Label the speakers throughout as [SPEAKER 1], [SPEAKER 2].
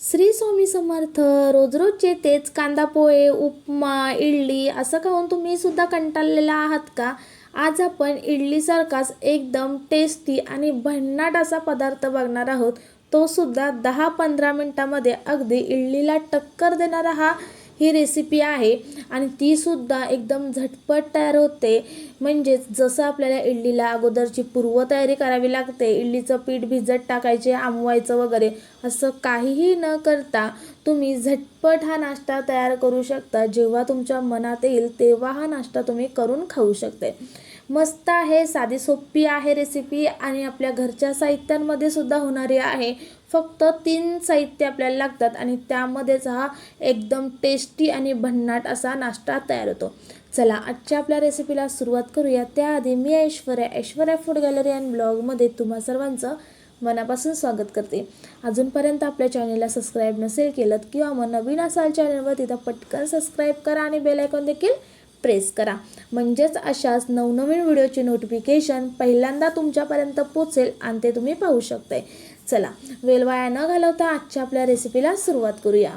[SPEAKER 1] श्री स्वामी समर्थ रोज रोजचे तेच कांदा पोहे उपमा इडली असं खाऊन तुम्ही सुद्धा कंटाळलेला आहात का? आज आपण इडलीसारखाच एकदम टेस्टी आणि भन्नाट असा पदार्थ बघणार आहोत. तो सुद्धा दहा पंधरा मिनटामध्ये अगदी इडलीला टक्कर देणारा हा ही रेसिपी आहे. आणि तीसुद्धा एकदम झटपट तयार होते. म्हणजेच जसं आपल्याला इडलीला अगोदरची पूर्वतयारी करावी लागते इडलीचं पीठ भिजत टाकायचे आमवायचं वगैरे असं काहीही न करता तुम्ही झटपट हा नाश्ता तयार करू शकता. जेव्हा तुमच्या मनात येईल तेव्हा हा नाश्ता तुम्ही करून खाऊ शकते. मस्त आहे साधी सोपी आहे रेसिपी आणि आपल्या घरच्या साहित्यांमध्ये सुद्धा होणारी आहे. फक्त तीन साहित्य आपल्याला लागतात आणि त्यामध्येच हा एकदम टेस्टी आणि भन्नाट असा नाश्ता तयार होतो. चला आजच्या आपल्या रेसिपीला सुरुवात करूया. त्याआधी मी Aishwarya Aishwarya food gallery and ब्लॉगमध्ये तुम्हा सर्वांचं मनापासून स्वागत करते. अजूनपर्यंत आपल्या चॅनलला सबस्क्राईब नसेल केलं किंवा मग नवीन असाल चॅनलवर तिथं पटकन सबस्क्राईब करा आणि बेल आयकॉन देखील प्रेस करा. म्हणजेच अशाच नवनवीन व्हिडिओची नोटिफिकेशन पहिल्यांदा तुमच्यापर्यंत पोचेल आणि ते तुम्ही पाहू शकताय. चला वेलवाया न घालवता आजच्या आपल्या रेसिपीला सुरुवात करूया.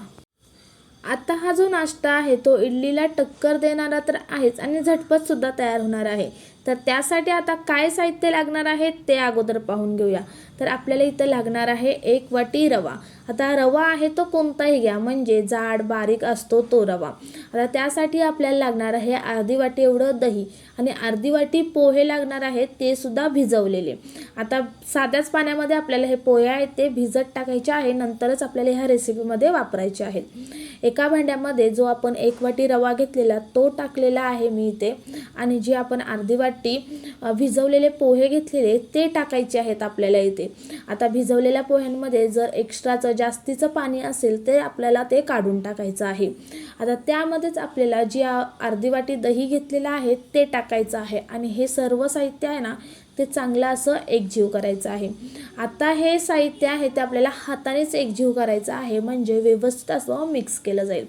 [SPEAKER 1] आता हा जो नाश्ता आहे तो इडलीला टक्कर देणारा तर आहेच आणि झटपट सुद्धा तयार होणार आहे. तर त्यासाठी आता काय साहित्य लागणार आहे ते अगोदर पाहून घेऊया. तर आपल्याला इथं लागणार आहे एक वाटी रवा. आता रवा आहे तो कोणताही घ्या म्हणजे जाड बारीक असतो तो रवा. आता त्यासाठी आपल्याला लागणार आहे अर्धी वाटी एवढं दही आणि अर्धी वाटी पोहे लागणार आहेत ते सुद्धा भिजवलेले. आता साध्याच पाण्यामध्ये आपल्याला हे पोहे आहेत ते भिजत टाकायचे आहे नंतरच आपल्याला ह्या रेसिपीमध्ये वापरायचे आहेत. एका भांड्यामध्ये जो आपण एक वाटी रवा घेतलेला तो टाकलेला आहे मी इथे. आणि जी आपण अर्धी वाटी अ, भिजवलेले पोहे घेतलेले ते टाकायचे आहेत आपल्याला इथे. आता भिजवलेल्या पोह्यांमध्ये जर एक्स्ट्राचं जास्तीचं पाणी असेल ते आपल्याला ते काढून टाकायचं आहे. आता त्यामध्येच आपल्याला जी अर्धी वाटी दही घेतलेलं आहे ते टाकायचं आहे. आणि हे सर्व साहित्य आहे ना ते चांगलं असं एकजीव करायचं आहे. आता हे साहित्य आहे ते आपल्याला हातानेच एकजीव करायचं आहे. म्हणजे व्यवस्थित असं मिक्स केलं जाईल.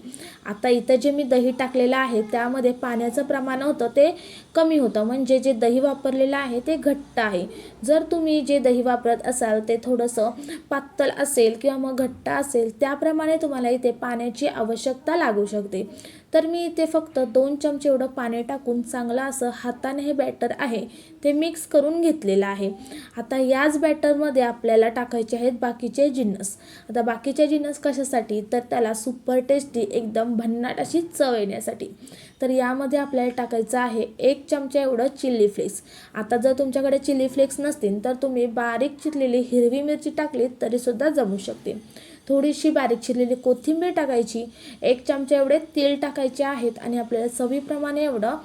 [SPEAKER 1] आता इथं जे मी दही टाकलेलं आहे त्यामध्ये पाण्याचं प्रमाण होतं ते कमी होतं. म्हणजे जे दही वापरलेलं आहे ते घट्ट आहे. जर तुम्ही जे दही वापरत असाल ते थोडंसं पातळ असेल किंवा मग घट्ट असेल त्याप्रमाणे तुम्हाला इथे पाण्याची आवश्यकता लागू शकते. तर मी इथे फक्त दोन चमचे एवढं पाणी टाकून चांगलं असं हाताने हे बॅटर आहे ते मिक्स करून घेतलेलं आहे. आता याच बॅटरमध्ये आपल्याला टाकायचे आहेत बाकीचे जिन्नस. आता बाकीचे जिन्नस कशासाठी? तर त्याला सुपर टेस्टी एकदम भन्नाट अशी चव येण्यासाठी. तर यामध्ये आपल्याला टाकायचं आहे एक चमचा एवढं चिली फ्लेक्स आता जर तुमच्याकडे चिली फ्लेक्स नसतील तर तुम्ही बारीक चिरलेली हिरवी मिरची टाकली तरीसुद्धा जमू शकते. थोडीशी बारीक चिरलेली कोथिंबीर टाकायची एक चमचा एवढे तेल टाकायचे आहेत आणि आपल्याला चवीप्रमाणे एवढं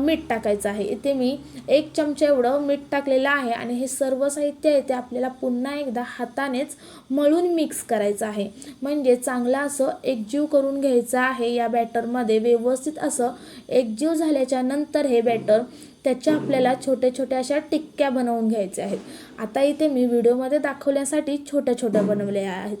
[SPEAKER 1] मीठ टाकायचं आहे. इथे मी एक चमचा एवढं मीठ टाकलेलं आहे आणि हे सर्व साहित्य आहे ते आपल्याला पुन्हा एकदा हातानेच मळून मिक्स करायचं आहे. म्हणजे चांगलं असं एकजीव करून घ्यायचं आहे या बॅटरमध्ये व्यवस्थित असं एकजीव झाल्याच्यानंतर हे बॅटर त्याच्या आपल्याला छोट्या छोट्या अशा टिक्क्या बनवून घ्यायच्या आहेत. आता इथे मी व्हिडिओमध्ये दाखवण्यासाठी छोट्या छोट्या बनवल्या आहेत.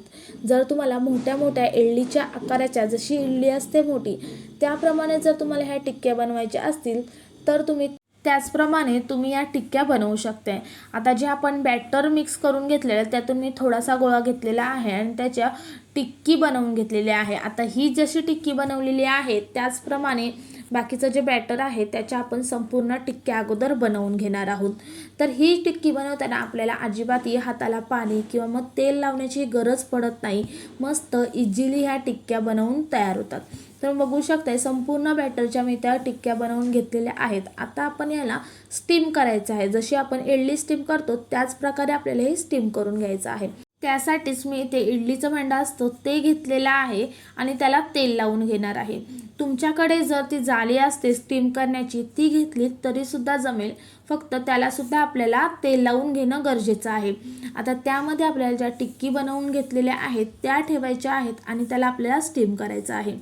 [SPEAKER 1] जर तुम्हाला मोठ्या मोठ्या इडलीच्या आकाराच्या जशी इडली असते मोठी त्याप्रमाणे जर तुम्हाला ह्या टिक्क्या बनवायच्या असतील तर तुम्ही त्याचप्रमाणे तुम्ही या टिक्क्या बनवू शकते आता जे आपण बॅटर मिक्स करून घेतलेलं त्यातून मी थोडासा गोळा घेतलेला आहे आणि त्याच्या टिक्की बनवून घेतलेली आहे. आता ही जशी टिक्की बनवलेली आहे त्याचप्रमाणे बाकीचं जे बॅटर आहे त्याच्या आपण संपूर्ण टिक्क्या अगोदर बनवून घेणार आहोत. तर ही टिक्की बनवताना आपल्याला अजिबातही हाताला पाणी किंवा मग तेल लावण्याची गरज पडत नाही. मस्त इझिली ह्या टिक्क्या बनवून तयार होतात. तर बघू शकताय संपूर्ण बॅटरच्या मी त्या टिक्क्या बनवून घेतलेल्या आहेत. आता आपण याला स्टीम करायचं आहे. जशी आपण इडली स्टीम करतो त्याच प्रकारे आपल्याला हे स्टीम करून घ्यायचं आहे. त्यासाठीच मी ते इडलीचं भांडा असतो ते घेतलेलं आहे आणि त्याला तेल लावून घेणार आहे. तुमच्याकडे जर ती जाळी असते स्टीम करण्याची ती घेतली तरीसुद्धा जमेल. फक्त त्यालासुद्धा आपल्याला तेल लावून घेणं गरजेचं आहे. आता त्यामध्ये आपल्याला ज्या टिक्की बनवून घेतलेल्या आहेत त्या ठेवायच्या आहेत आणि त्याला आपल्याला स्टीम करायचं आहे.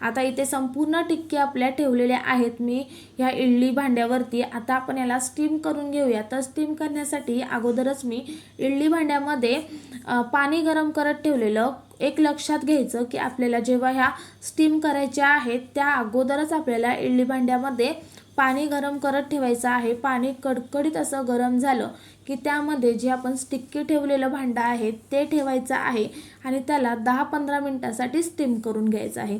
[SPEAKER 1] आता इथे संपूर्ण टिक्की आपल्या ठेवलेल्या आहेत. मी ह्या इडली भांड्यावरती आता आपण याला स्टीम करून घेऊया. तर स्टीम करण्यासाठी अगोदरच मी इडली भांड्यामध्ये पाणी गरम करत ठेवलेलं एक लक्षात घ्यायचं की आपल्याला जेव्हा ह्या स्टीम करायच्या आहेत त्या अगोदरच आपल्याला इडली भांड्यामध्ये पाणी गरम करत ठेवायचं आहे. पाणी कडकडीत असं गरम झालं की त्यामध्ये जे आपण स्टिक्की ठेवलेलं भांडं आहे ते ठेवायचं आहे आणि त्याला दहा पंधरा मिनटासाठी स्टीम करून घ्यायचं आहे.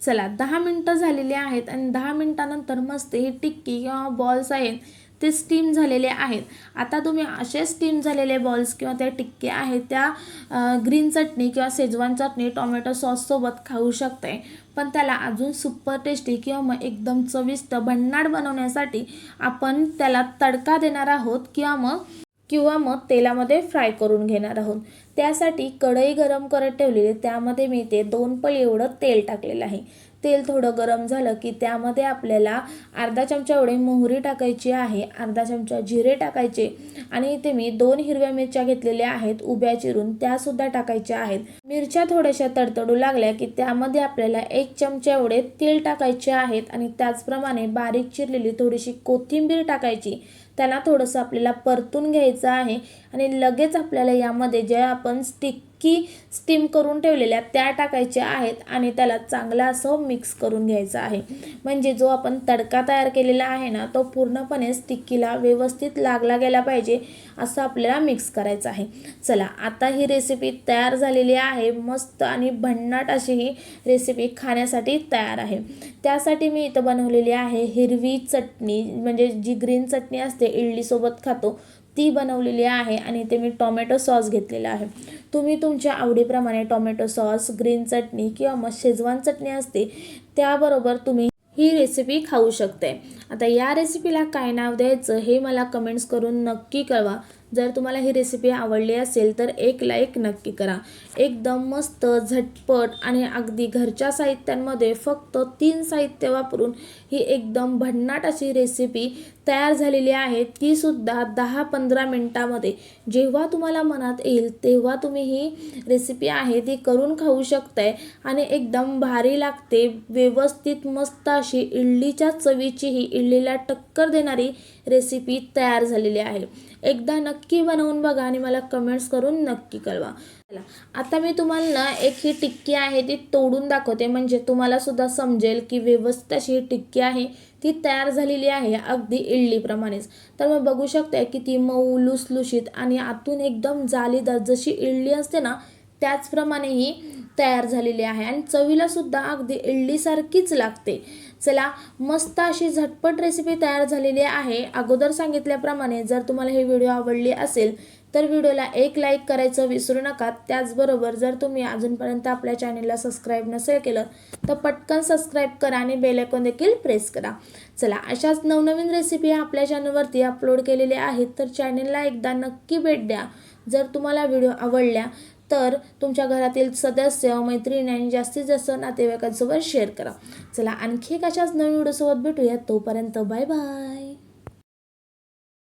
[SPEAKER 1] चला दहा मिनटं झालेली आहेत आणि दहा मिनटानंतर मस्त ही टिक्की किंवा बॉल्स आहेत ते स्टीम झालेले आहेत. आता तुम्ही असे स्टीम झालेले बॉल्स किंवा त्या टिक्के आहेत त्या ग्रीन चटणी किंवा शेजवान चटणी टोमॅटो सॉससोबत खाऊ शकते. पण त्याला अजून सुपर टेस्टी किंवा मग एकदम चविष्ट भन्नाड बनवण्यासाठी आपण त्याला तडका देणार आहोत किंवा मग किंवा मग तेलामध्ये फ्राय करून घेणार आहोत. त्यासाठी कढई गरम करत ठेवलेली त्यामध्ये मी ते दोन पळी एवढं तेल टाकलेलं आहे. तेल थोडं गरम झालं की त्यामध्ये आपल्याला अर्धा चमचा एवढे मोहरी टाकायची आहे अर्धा चमचा जिरे टाकायचे आणि इथे मी दोन हिरव्या मिरच्या घेतलेल्या आहेत उभ्या चिरून त्यासुद्धा टाकायच्या आहेत. मिरच्या थोड्याशा तडतडू लागल्या की त्यामध्ये आपल्याला एक चमचा एवढे तेल टाकायचे आहेत आणि त्याचप्रमाणे बारीक चिरलेली थोडीशी कोथिंबीर टाकायची. त्याला थोडंसं आपल्याला परतून घ्यायचं आहे आणि लगेच आपल्याला यामध्ये जे आपण स्टिक की स्टीम करून ठेवलेल्या त्या टाकायच्या आहेत आणि त्याला चांगला असं मिक्स करून घ्यायचं आहे. म्हणजे जो आपण तडका तयार केलेला आहे ना तो पूर्णपणे स्टिक्कीला व्यवस्थित लागला गेला पाहिजे असं आपल्याला मिक्स करायचं आहे. चला आता ही रेसिपी तयार झालेली आहे. मस्त आणि भन्नाट अशी ही रेसिपी खाण्यासाठी तयार आहे. त्यासाठी मी इथं बनवलेली आहे हिरवी चटणी. म्हणजे जी ग्रीन चटणी असते इडलीसोबत खातो ती बनवलेली आहे आणि ते मी टॉमॅटो सॉस घेतलेला आहे. तुम्ही तुमच्या आवडीप्रमाणे टॉमॅटो सॉस ग्रीन चटणी किंवा मग शेजवान चटणी असते त्याबरोबर तुम्ही ही रेसिपी खाऊ शकते आता या रेसिपीला काय नाव द्यायचं हे मला कमेंट्स करून नक्की कळवा. जर तुम्हाला ही रेसिपी आवडली असेल तर एक लाईक नक्की करा. एकदम मस्त झटपट आणि अगदी घरच्या साहित्यांमध्ये फक्त तीन साहित्य वापरून ही एकदम भन्नाट अशी रेसिपी तयार झालेली आहे. तीसुद्धा दहा पंधरा मिनटामध्ये. जेव्हा तुम्हाला मनात येईल तेव्हा तुम्ही ही रेसिपी आहे ती करून खाऊ शकताय आणि एकदम भारी लागते. व्यवस्थित मस्त अशी इडलीच्या चवीची ही इडलीला टक्कर देणारी रेसिपी तयार झालेली आहे. एकदा नक्की बनवून बघा आणि मला कमेंट्स करून नक्की कळवा. चला आता मी तुम्हाला ना एक ही टिक्की आहे ती तोडून दाखवते. म्हणजे तुम्हाला सुद्धा समजेल की व्यवस्थित अशी ही टिक्की आहे. ती तयार झालेली आहे अगदी इडलीप्रमाणेच. तर मग बघू शकते की ती मऊ लुसलुशीत आणि आतून एकदम जालीदार जशी इडली असते ना त्याचप्रमाणे ही तयार झालेली आहे. आणि चवीला सुद्धा अगदी इडलीसारखीच लागते. चला मस्त अशी झटपट रेसिपी तयार झालेली आहे. अगोदर सांगितल्याप्रमाणे जर तुम्हाला हे व्हिडिओ आवडली असेल तर व्हिडिओला एक लाईक करायचं विसरू नका. त्याचबरोबर जर तुम्ही अजूनपर्यंत आपल्या चॅनेलला सबस्क्राईब नसेल केलं तर पटकन सबस्क्राईब करा आणि बेलायकॉन देखील प्रेस करा. चला अशाच नवनवीन रेसिपी आपल्या चॅनलवरती अपलोड केलेल्या आहेत तर चॅनेलला एकदा नक्की भेट द्या. जर तुम्हाला व्हिडिओ आवडल्या तर तुमच्या घरातील सदस्य मैत्रिणी आणि जास्तीत जास्त नातेवाईकांसोबत शेअर करा. चला आणखी एक अशाच नवीन व्हिडिओसोबत भेटूया तोपर्यंत बाय बाय